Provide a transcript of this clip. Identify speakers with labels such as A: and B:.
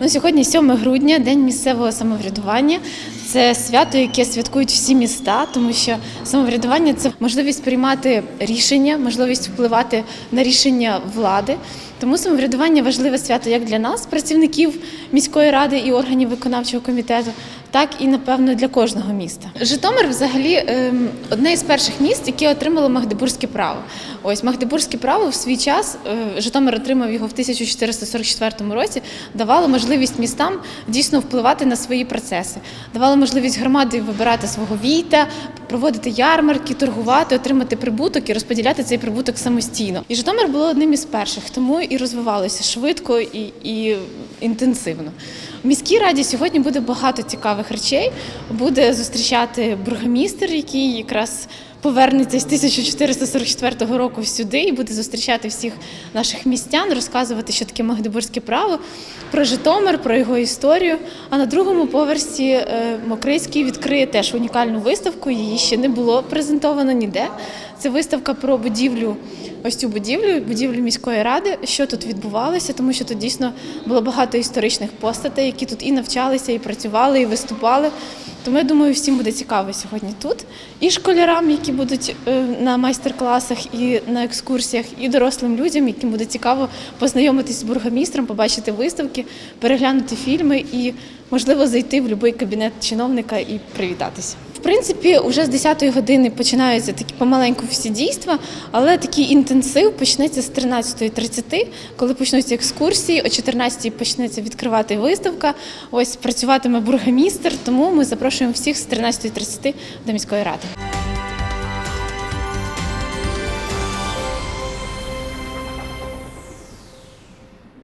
A: Ну, сьогодні 7 грудня, день місцевого самоврядування. Це свято, яке святкують всі міста, тому що самоврядування це можливість приймати рішення, можливість впливати на рішення влади. Тому самоврядування важливе свято як для нас, працівників міської ради і органів виконавчого комітету, так і напевно для кожного міста. Житомир, взагалі, ем, одне із перших міст, яке отримало Магдебурзьке право. Ось Магдебурзьке право в свій час е, Житомир отримав його в 1444 році. Давало можливість містам дійсно впливати на свої процеси, давало можливість громаді вибирати свого війта, проводити ярмарки, торгувати, отримати прибуток і розподіляти цей прибуток самостійно. І Житомир було одним із перших, тому і розвивалося швидко і, і інтенсивно. Міській раді сьогодні буде багато цікавих речей. Буде зустрічати бургомістр, який якраз повернеться з 1444 року сюди і буде зустрічати всіх наших містян, розказувати, що таке Магдебурзьке право, про Житомир, про його історію. А на другому поверсі е, Мокрицький відкриє теж унікальну виставку. Її ще не було презентовано ніде. Це виставка про будівлю, ось цю будівлю, будівлю міської ради, що тут відбувалося, тому що тут дійсно було багато історичних постатей, які тут і навчалися, і працювали, і виступали. Тому я думаю, всім буде цікаво сьогодні тут. І школярам, які будуть е, на майстер-класах і на екскурсіях, і дорослим людям, яким буде цікаво познайомитись з бургомістром, побачити виставки, переглянути фільми і, можливо, зайти в будь-який кабінет чиновника і привітатися. Принципі, вже з 10-ї години починаються такі помаленьку всі дійства, але такий інтенсив почнеться з 13.30, коли почнуться екскурсії, о 14.00 почнеться відкривати виставка. Ось працюватиме бургомістр, тому ми запрошуємо всіх з 13.30 до міської ради.